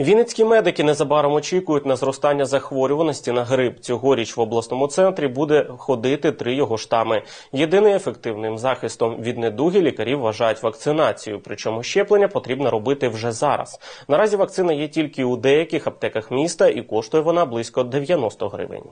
Вінницькі медики незабаром очікують на зростання захворюваності на грип. Цьогоріч в обласному центрі буде ходити три його штами. Єдиним ефективним захистом від недуги лікарі вважають вакцинацію. Причому щеплення потрібно робити вже зараз. Наразі вакцина є тільки у деяких аптеках міста і коштує вона близько 90 гривень.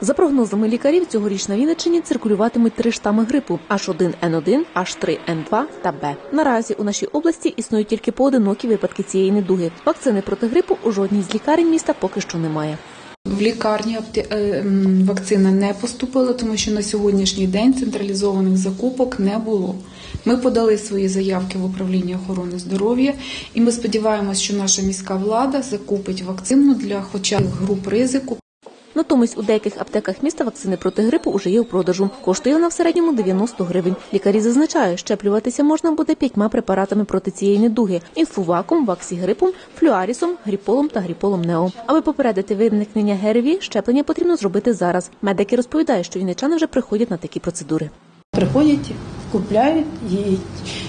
За прогнозами лікарів, цьогоріч на Вінниччині циркулюватимуть три штами грипу H1N1, H3N2 та Б. Наразі у нашій області існують тільки поодинокі випадки цієї недуги. Вакцини проти грипу у жодній з лікарень міста поки що немає. В лікарні е, вакцина не поступила, тому що на сьогоднішній день централізованих закупок не було. Ми подали свої заявки в управління охорони здоров'я, і ми сподіваємося, що наша міська влада закупить вакцину для хоча б груп ризику. Натомість у деяких аптеках міста вакцини проти грипу уже є у продажу. Коштує вона в середньому 90 гривень. Лікарі зазначають, щеплюватися можна буде п'ятьма препаратами проти цієї недуги: інфуваком, ваксігрипом, флюарісом, гріполом та гріполом нео. Аби попередити виникнення ГРВІ, щеплення потрібно зробити зараз. Медики розповідають, що вінничани вже приходять на такі процедури. Приходять, купляють і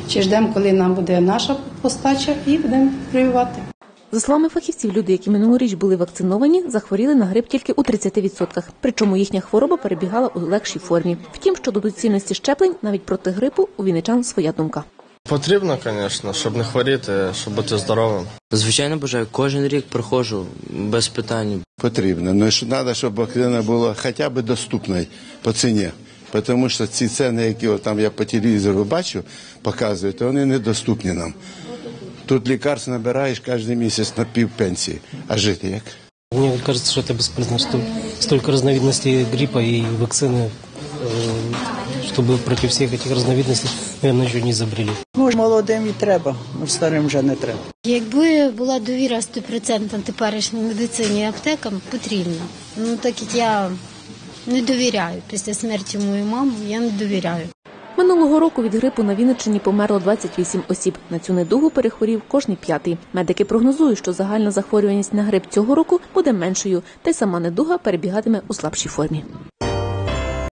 чи ждемо, коли нам буде наша постача, і будемо прививати. За словами фахівців, люди, які минулоріч були вакциновані, захворіли на грип тільки у 30%. Причому їхня хвороба перебігала у легшій формі. Втім, щодо доцільності щеплень, навіть проти грипу у вінничан своя думка. Потрібно, звісно, щоб не хворіти, щоб бути здоровим. Звичайно, бажаю. Кожен рік проходжу без питань. Потрібно. Ну, що треба, щоб вакцина була хоча б доступною по ціні. Тому що ці ціни, які там я по телевізору бачу, показують, то вони недоступні нам. Тут лікарств набираєш кожен місяць на пів пенсії. А жити як? Мне кажется, что это бесполезно, что столько разновидностей гриппа и вакцины, э, чтобы против всех этих разновидностей, наверное, еще не изобрели. Може, молодим і треба, ну, старим вже не треба. Якби була довіра 100% теперішній медицині і аптекам, потрібно. Ну так як я не довіряю після смерті моєї мами, я не довіряю. Минулого року від грипу на Вінниччині померло 28 осіб. На цю недугу перехворів кожний п'ятий. Медики прогнозують, що загальна захворюваність на грип цього року буде меншою, та й сама недуга перебігатиме у слабшій формі.